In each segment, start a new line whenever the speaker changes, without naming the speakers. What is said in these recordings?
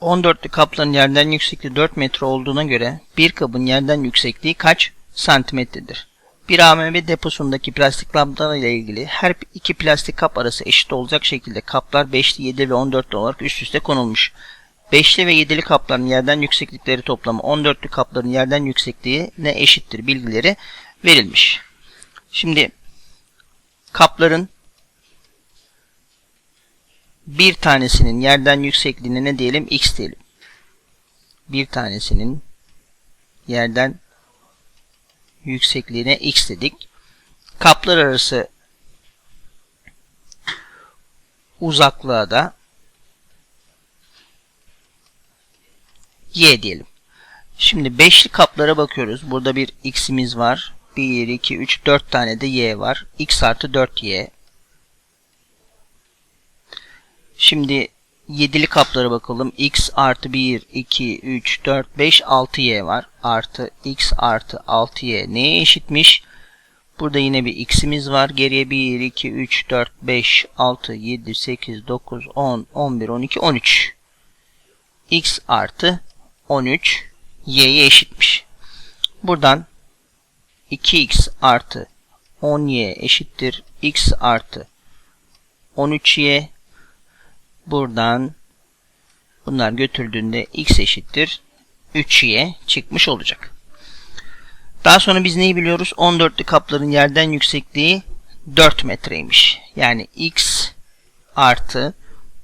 14'lü kapların yerden yüksekliği 4 metre olduğuna göre bir kabın yerden yüksekliği kaç santimetredir? Bir AMB deposundaki plastik kaplar ile ilgili her iki plastik kap arası eşit olacak şekilde kaplar 5'li, 7 ve 14'lü olarak üst üste konulmuş. 5'li ve 7'li kapların yerden yükseklikleri toplamı 14'lü kapların yerden yüksekliği ne eşittir bilgileri verilmiş. Şimdi kapların bir tanesinin yerden yüksekliğine ne diyelim? X diyelim. Bir tanesinin yerden yüksekliğine X dedik. Kaplar arası uzaklığa da Y diyelim. Şimdi beşli kaplara bakıyoruz. Burada bir X'imiz var. 1, 2, 3, 4 tane de Y var. X artı 4Y. Şimdi yedili kaplara bakalım. X artı 1, 2, 3, 4, 5, 6Y var. Artı X artı 6Y neye eşitmiş? Burada yine bir X'imiz var. Geriye 1, 2, 3, 4, 5, 6, 7, 8, 9, 10, 11, 12, 13. X artı 13 Y'ye eşitmiş. Buradan 2X artı 10Y eşittir. X artı 13Y buradan bunlar götürdüğünde x eşittir 3y çıkmış olacak. Daha sonra biz neyi biliyoruz? 14'lü kapların yerden yüksekliği 4 metreymiş. Yani x artı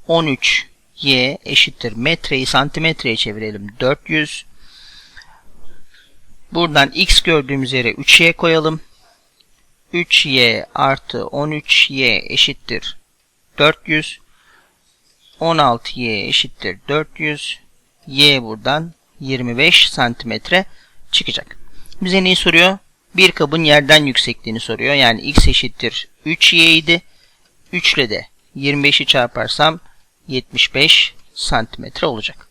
13y eşittir metreyi santimetreye çevirelim 400. Buradan x gördüğümüz yere 3y koyalım. 3y artı 13y eşittir 400. 16y eşittir 400. Y buradan 25 santimetre çıkacak. Bize neyi soruyor? Bir kabın yerden yüksekliğini soruyor. Yani x eşittir 3y idi. 3 ile de 25'i çarparsam 75 santimetre olacak.